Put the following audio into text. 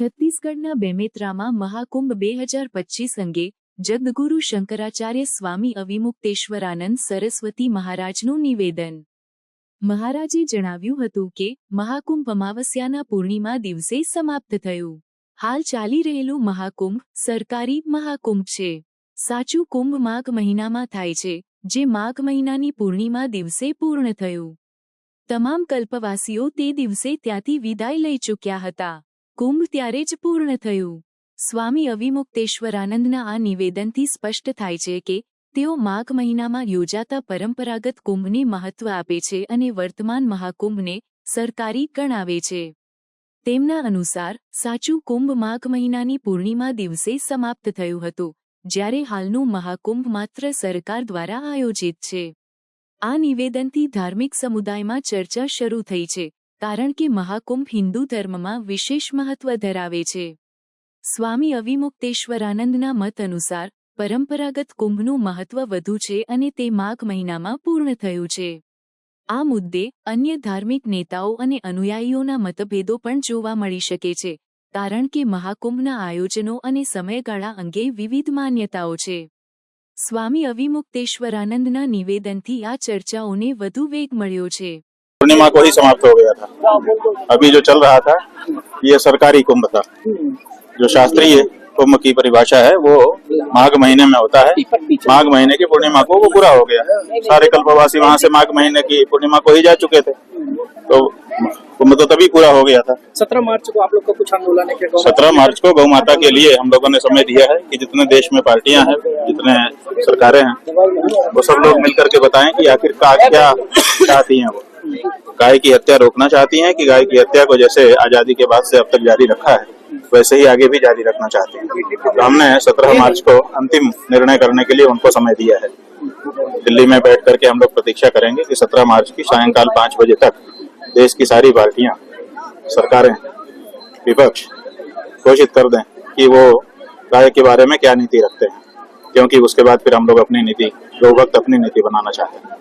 છત્તીસગઢના બેમેત્રામાં મહાકુંભ બે હજાર પચીસ અંગે જગદગુરુ શંકરાચાર્ય સ્વામી અવિમુક્તેશ્વરાનંદ સરસ્વતી મહારાજનું નિવેદન. મહારાજે જણાવ્યું હતું કે, મહાકુંભ અમાવસ્યાના પૂર્ણિમા દિવસે સમાપ્ત થયું. હાલ ચાલી રહેલું મહાકુંભ સરકારી મહાકુંભ છે. સાચું કુંભ માઘ મહિનામાં થાય છે, જે માઘ મહિનાની પૂર્ણિમા દિવસે પૂર્ણ થયું. તમામ કલ્પવાસીઓ તે દિવસે ત્યાંથી વિદાય લઈ ચૂક્યા હતા. કુંભ ત્યારે જ પૂર્ણ થયું. સ્વામી અવિમુક્તેશ્વરાનંદના આ નિવેદનથી સ્પષ્ટ થાય છે કે, તેઓ માઘ મહિનામાં યોજાતા પરંપરાગત કુંભને મહત્વ આપે છે અને વર્તમાન મહાકુંભને સરકારી ગણાવે છે. તેમના અનુસાર, સાચું કુંભ માઘ મહિનાની પૂર્ણિમા દિવસે સમાપ્ત થયું હતું, જ્યારે હાલનું મહાકુંભ માત્ર સરકાર દ્વારા આયોજિત છે. આ નિવેદનથી ધાર્મિક સમુદાયમાં ચર્ચા શરૂ થઈ છે કારણ કે મહાકુંભ હિન્દુ ધર્મમાં વિશેષ મહત્વ ધરાવે છે. સ્વામી અવિમુક્તેશ્વરાનંદના મત અનુસાર, પરંપરાગત કુંભનું મહત્વ વધુ છે અને તે માઘ મહિનામાં પૂર્ણ થયું છે. આ મુદ્દે અન્ય ધાર્મિક નેતાઓ અને અનુયાયીઓના મતભેદો પણ જોવા મળી શકે છે, કારણ કે મહાકુંભના આયોજનો અને સમયગાળા અંગે વિવિધ માન્યતાઓ છે. સ્વામી અવિમુક્તેશ્વરાનંદના નિવેદનથી આ ચર્ચાઓને વધુ વેગ મળ્યો છે. पूर्णिमा को ही समाप्त हो गया था। अभी जो चल रहा था ये सरकारी कुंभ था। जो शास्त्रीय कुंभ की परिभाषा है वो माघ महीने में होता है। माघ महीने की पूर्णिमा को वो पूरा हो गया। सारे कल्पवासी वहाँ से माघ महीने की पूर्णिमा को ही जा चुके थे। तो कुंभ तो तभी पूरा हो गया था। सत्रह मार्च को आप लोग को कुछ आंदोलन है सत्रह मार्च को गौ माता के लिए हम लोगों ने समय दिया है कि जितने देश में पार्टियाँ हैं जितने सरकारें हैं वो सब लोग मिलकर के बताएँ कि आखिर का क्या चाहती हैं वो। गाय की हत्या रोकना चाहती हैं कि गाय की हत्या को जैसे आज़ादी के बाद से अब तक जारी रखा है, वैसे ही आगे भी जारी रखना चाहती हैं। तो हमने सत्रह मार्च को अंतिम निर्णय करने के लिए उनको समय दिया है। दिल्ली में बैठ करके हम लोग प्रतीक्षा करेंगे कि सत्रह मार्च की सायंकाल पाँच बजे तक देश की सारी पार्टियाँ, सरकारें, विपक्ष घोषित कर दें कि वो गाय के बारे में क्या नीति रखते हैं, क्योंकि उसके बाद फिर हम लोग अपनी नीति दो वक्त अपनी नीति बनाना चाहते हैं।